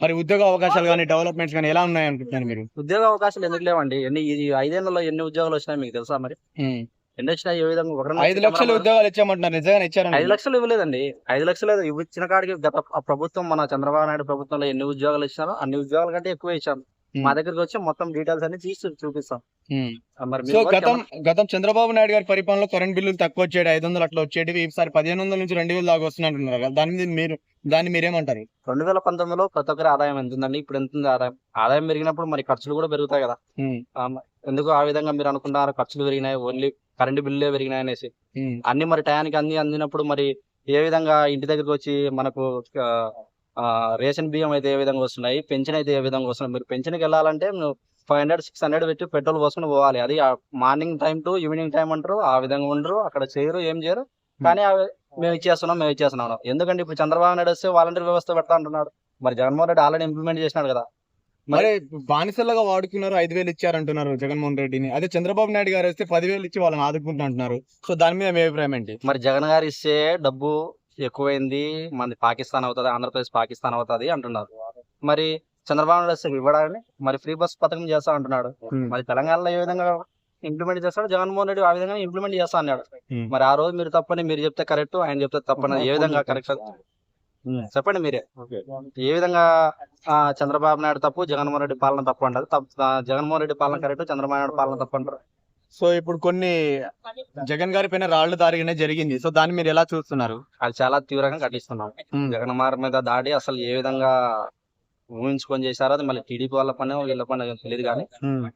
మరి ఉద్యోగ అవకాశాలు కానీ డెవలప్మెంట్స్ కానీ ఎలా ఉన్నాయి అనుకుంటున్నారు మీరు? ఉద్యోగ అవకాశాలు ఎందుకు లేవండి? ఎన్ని ఈ ఐదేళ్ళలో ఎన్ని ఉద్యోగాలు వచ్చినాయి మీకు తెలుసా మరి. ఎన్ని వచ్చినాయి ఏ విధంగా? ఐదు లక్షల ఉద్యోగాలు ఇచ్చామంటున్నారు నిజంగా ఇచ్చారండి. ఐదు లక్షలు ఇవ్వలేదండి. ఐదు లక్షలు ఇవ్వ- ఇచ్చిన కాడికి గత ప్రభుత్వం మన చంద్రబాబు నాయుడు ప్రభుత్వంలో ఎన్ని ఉద్యోగాలు ఇచ్చినారో అన్ని ఉద్యోగాల కంటే ఎక్కువ ఇచ్చాను ఉమ్. మా దగ్గరికి వచ్చి మొత్తం డీటెయిల్స్ అన్ని తీసి చూపిస్తాం. సో గతం గతం చంద్రబాబు నాయుడు గారి పరిపాలనలో కరెంట్ బిల్లులు తక్కువ వచ్చేది ఐదు వందలు అట్లా వచ్చేటివి ఈసారి పదిహేను వందల నుంచి రెండు వేలు దాకా వస్తున్నట్టున్నారు కదా. దాని మీద మీరు దాన్ని మీరేమంటారు? రెండు వేల పంతొమ్మిదిలో ప్రతి ఒక్కరి ఆదాయం ఎంత ఉందండి? ఇప్పుడు ఎంత ఉంది ఆదాయం? ఆదాయం పెరిగినప్పుడు మరి ఖర్చులు కూడా పెరుగుతాయి కదా. ఎందుకు ఆ విధంగా మీరు అనుకుంటారు ఖర్చులు పెరిగినాయి ఓన్లీ కరెంటు బిల్లులే పెరిగినాయి అనేసి. అన్ని మరి టయానికి అన్ని అందినప్పుడు మరి ఏ విధంగా ఇంటి దగ్గరికి వచ్చి మనకు రేషన్ బియ్యం అయితే ఏ విధంగా వస్తున్నాయి? పెన్షన్ అయితే ఏ విధంగా వస్తున్నాయి? మీరు పెన్షన్కి వెళ్ళాలంటే ఫైవ్ హండ్రెడ్ సిక్స్ హండ్రెడ్ పెట్టి పెట్రోల్ పోసుకుని పోవాలి. అది morning time to evening time అంటారు. ఆ విధంగా ఉండరు. అక్కడ చేయరు ఏం చేయరు. కానీ అవి మేము ఇచ్చేస్తున్నాం మేము ఇచ్చేస్తున్నాం. ఎందుకంటే ఇప్పుడు చంద్రబాబు నాయుడు వస్తే వాలంటీర్ వ్యవస్థ పెడతా అంటున్నాడు. మరి జగన్మోహన్ రెడ్డి ఆల్రెడీ ఇంప్లిమెంట్ చేసినాడు కదా. మరి బానిసలుగా వాడుకున్నారు ఐదు వేలు ఇచ్చారంటున్నారు జగన్మోహన్ రెడ్డిని. అదే చంద్రబాబు నాయుడు గారు వస్తే పదివేలు ఇచ్చి వాళ్ళని ఆదుకుంటా అంటున్నారు. సో దాని మీద మీ అభిప్రాయం ఏంటి? మరి జగన్ గారు ఇస్తే డబ్బు ఎక్కువైంది మనది పాకిస్తాన్ అవుతుంది ఆంధ్రప్రదేశ్ పాకిస్తాన్ అవుతుంది అంటున్నారు. మరి చంద్రబాబు నాయుడు వస్తే ఇవ్వడాన్ని మరి ఫ్రీ బస్ పథకం చేస్తా అంటున్నాడు. మరి తెలంగాణలో ఏ విధంగా ఇంప్లిమెంట్ చేస్తాడు? జగన్మోహన్ రెడ్డి ఆ విధంగా ఇంప్లిమెంట్ చేస్తా అన్నాడు. మరి ఆ రోజు మీరు తప్పని మీరు చెప్తే కరెక్ట్ ఆయన చెప్తే తప్పని ఏ విధంగా కరెక్ట్? చెప్పండి మీరే. ఏ విధంగా ఆ, చంద్రబాబు నాయుడు తప్పు జగన్మోహన్ రెడ్డి పాలన తప్పు అంటారు? జగన్మోహన్ రెడ్డి పాలన కరెక్ట్ చంద్రబాబు నాయుడు పాలన తప్పు అంటారు? సో ఇప్పుడు కొన్ని జగన్ గారి పైన రాళ్ళు దారిగానే జరిగింది. సో దాన్ని మీరు ఎలా చూస్తున్నారు? అది చాలా తీవ్రంగా ఖండిస్తున్నాం. జగన్ మార్ మీద దాడి అసలు ఏ విధంగా ఊహించుకొని చేశారో అది మళ్ళీ టీడీపీ వాళ్ళ పని వీళ్ళ పని తెలియదు కానీ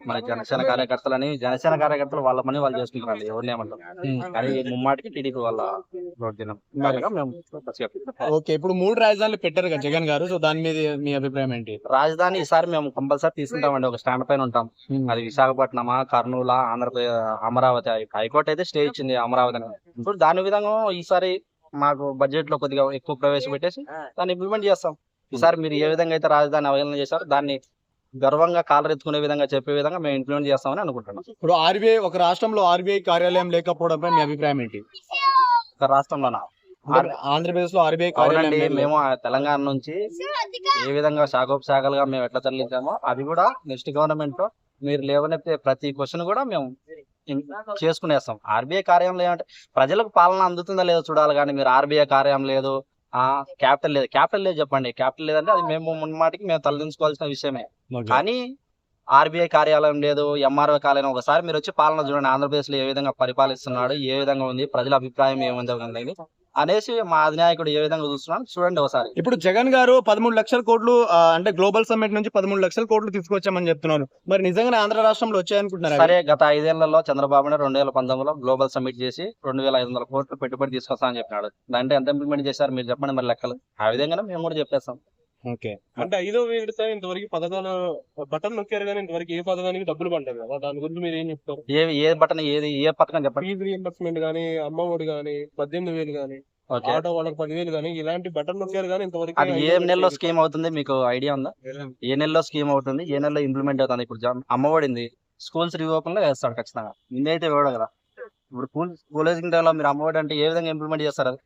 మన జనసేన కార్యకర్తలని జనసేన కార్యకర్తలు వాళ్ళ పని వాళ్ళు చేసుకుంటారు ఎవరిని ఏమంటారు. కానీ ముమ్మాటికి టీడీపీ వాళ్ళ దినం. ఓకే ఇప్పుడు మూడు రాజధానులు పెట్టారు కదా జగన్ గారు సో దాని మీద మీ అభిప్రాయం ఏంటి? రాజధాని ఈసారి మేము కంపల్సరీ తీసుకుంటామండి ఒక స్టాండ్ పైన ఉంటాం. అది విశాఖపట్నమా కర్నూలు ఆంధ్రప్రదేశ్ అమరావతి హైకోర్టు అయితే స్టే ఇచ్చింది అమరావతి అని. ఇప్పుడు దాని విధంగా ఈసారి మాకు బడ్జెట్లో కొద్దిగా ఎక్కువ ప్రవేశపెట్టేసి దాన్ని ఇంప్లిమెంట్ చేస్తాం. ఈసారి మీరు ఏ విధంగా అయితే రాజధాని అవహేళన చేశారో దాన్ని గర్వంగా కాలరెత్తుకునే విధంగా చెప్పే విధంగా మేము ఇంప్లిమెంట్ చేస్తామని అనుకుంటున్నాం. ఇప్పుడు ఆర్బీఐ ఒక రాష్ట్రంలో ఆర్బీఐ కార్యాలయం లేకపోవడంపై మీ అభిప్రాయం ఏంటి? ఒక రాష్ట్రంలోనా? ఆంధ్రప్రదేశ్లో ఆర్బీఐ కార్యాలయం. మేము తెలంగాణ నుంచి ఏ విధంగా శాఖోపశాఖలుగా మేము ఎట్లా తరలించామో అది కూడా నెక్స్ట్ గవర్నమెంట్లో మీరు లేవనెత్తే ప్రతి క్వశ్చన్ కూడా మేము చేసుకునేస్తాం. ఆర్బీఐ కార్యాలయం అంటే ప్రజలకు పాలన అందుతుందా లేదో చూడాలి కానీ మీరు ఆర్బీఐ కార్యాలయం లేదు క్యాపిటల్ లేదు. క్యాపిటల్ లేదు చెప్పండి. క్యాపిటల్ లేదంటే అది మేము మున్మాటికి మేము తలదించుకోవాల్సిన విషయమే. కానీ ఆర్బీఐ కార్యాలయం లేదు ఎంఆర్ఓ కార్యాలయం ఒకసారి మీరు వచ్చి పాలన చూడండి. ఆంధ్రప్రదేశ్లో ఏ విధంగా పరిపాలిస్తున్నాడు ఏ విధంగా ఉంది ప్రజల అభిప్రాయం ఏముంది అనేది. అనేసి మా అధినాయకుడు ఏ విధంగా చూస్తున్నాడు చూడండి ఒకసారి. ఇప్పుడు జగన్ గారు పదమూడు లక్షల కోట్లు అంటే గ్లోబల్ సమ్మిట్ నుంచి పదమూడు లక్షల కోట్లు తీసుకొచ్చామని చెప్తున్నారు. మరి నిజంగానే ఆంధ్ర రాష్ట్రంలో వచ్చాయనుకుంటున్నారు సరే గత ఐదేళ్ళలో చంద్రబాబు నాయుడు రెండు వేల పంతొమ్మిదిలో గ్లోబల్ సమ్మిట్ చేసి రెండు వేల ఐదు వందల కోట్లు పెట్టుబడి తీసుకొస్తామని చెప్పినాడు. దాంట్లో ఎంత ఇంప్లిమెంట్ చేశారు మీరు చెప్పండి మరి లెక్కలు. ఆ విధంగానే మేము కూడా చెప్పేస్తాం. ఓకే. అంటే ఐదో విడత ఇంతవరకు పథకాలు బటన్ నొక్కారు కానీ ఇంతవరకు ఏ పథకానికి డబ్బులు పడ్డాయి కదా దాని గురించి మీరు ఏం చెప్తారు? ఏ ఏ బటన్ ఏది ఏ పథకం చెప్పండి. ఫీజు రీఎంబర్స్మెంట్ కానీ అమ్మ ఒడి కానీ పద్దెనిమిది వేలు కానీ ఆటో వాళ్ళకి పదివేలు కానీ ఇలాంటి బటన్ నొక్కారు కానీ ఇంతవరకు అది ఏ నెలలో స్కీమ్ అవుతుంది? మీకు ఐడియా ఉందా? ఏ నెలలో స్కీమ్ అవుతుంది? ఏ నెలలో ఇంప్లిమెంట్ అవుతుంది? ఇప్పుడు అమ్మఒడింది స్కూల్స్ రీఓపెన్లో వేస్తాడు ఖచ్చితంగా. ముందే అయితే ఇవ్వడు కదా. ఇప్పుడు స్కూల్ కాలేజింగ్ టైంలో మీరు అమ్మఒడి అంటే ఏ విధంగా ఇంప్లిమెంట్ చేస్తారు అది?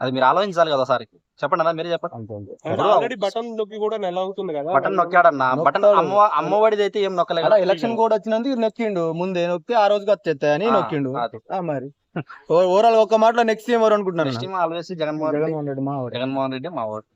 అది మీరు ఆలోచించాలి కదా ఒకసారి. చెప్పండి. అలా మీరు చెప్పండి ఆల్రెడీ బటన్ నొక్కి కూడా నెల అవుతుంది కదా. బటన్ నొక్కాడన్న. బటన్. అమ్మ అమ్మఒడిది అయితే ఏం నొక్కలే అలా కదా. ఎలక్షన్ కోడ్ వచ్చినందుకు నొక్కిండు. ముందే నొక్కితే ఆ రోజుకి వచ్చేస్తాయని ఆ, నొక్కిండు. మరి. ఓవరాల్ ఒక మాటలో నెక్స్ట్ ఏం ఎవరు అనుకుంటున్నారు? Next always Jaganmohan Reddy. Jaganmohan Reddy మా జగన్మోహన్ రెడ్డి మా ఓటు